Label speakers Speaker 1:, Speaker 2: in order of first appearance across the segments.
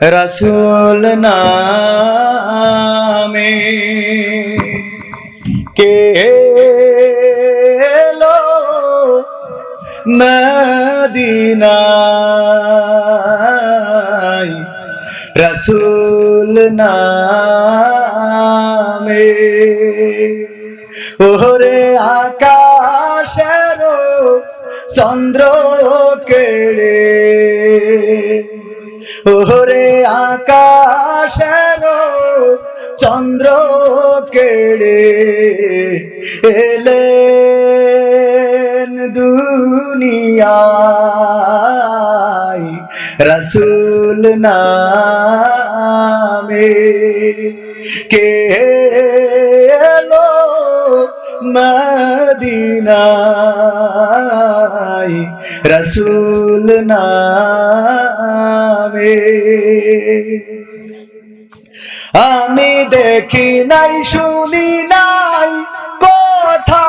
Speaker 1: রসুল নামে কে এলো মদিনায়? রসুল নামে ওরে আকাশের চন্দ্র কেড়ে ওরে আকাশের চন্দ্র কেড়ে এলেন দুনিয়ায় রসুল নামে। কে এলো মদিনায়? রসুল নামে। আমি দেখি নাই শুনি নাই কথা।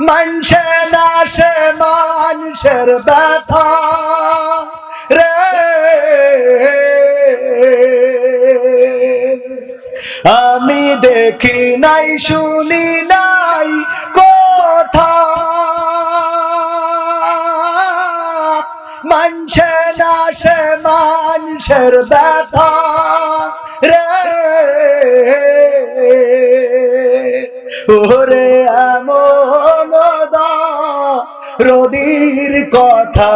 Speaker 1: মানুষে নাশে মানুষের ব্যথা রে। আমি দেখি নাই, শুনি নাই কথা। মানুষে নাশে মানুষের ব্যথা রে। ওরে এমন রদির কথা।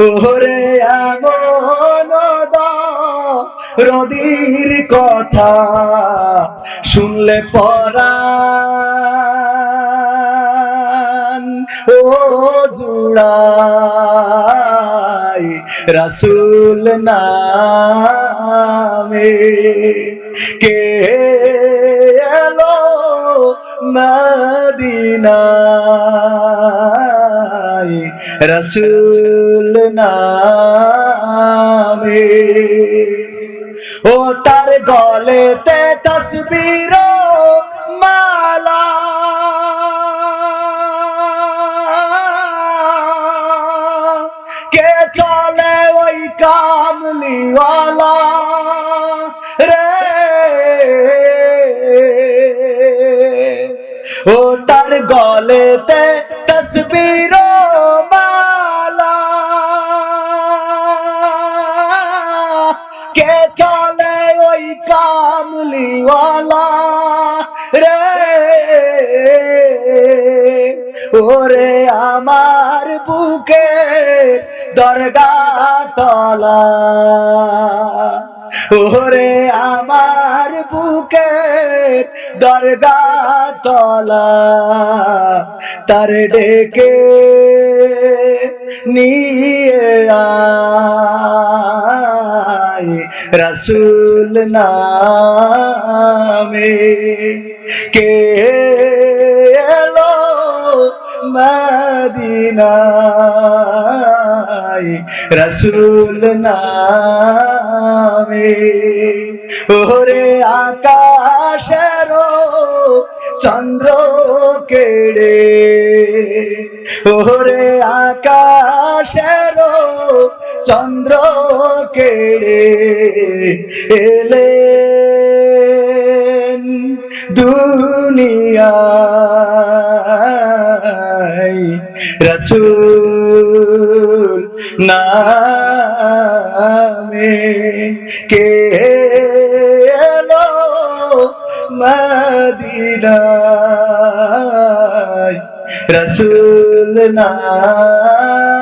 Speaker 1: ওরে এমন রদির কথা শুনলে পরা ও জুড়াই রসুল নামে কে এলো মদিনায়? রসুল নামে ও তার গলেতে তসবির মালা। কে চলে ওই কামলিওয়ালা রে? ও তার গলেতে তসবির কামলিওয়ালা রে। ওরে আমার বুকে দরগা তলা। ওরে আমার বুকে দরগা তলা। তার ডেকে নিয়ে আয় রসুল নামে কে এলো মদিনায় রসুল নামে। ওরে আকাশের চন্দ্র কেড়ে। ওরে আকাশের চন্দ্র কেড়ে এলেন দুনিয়ায় রসুল নামে কে মদিনায় রসুল নামে?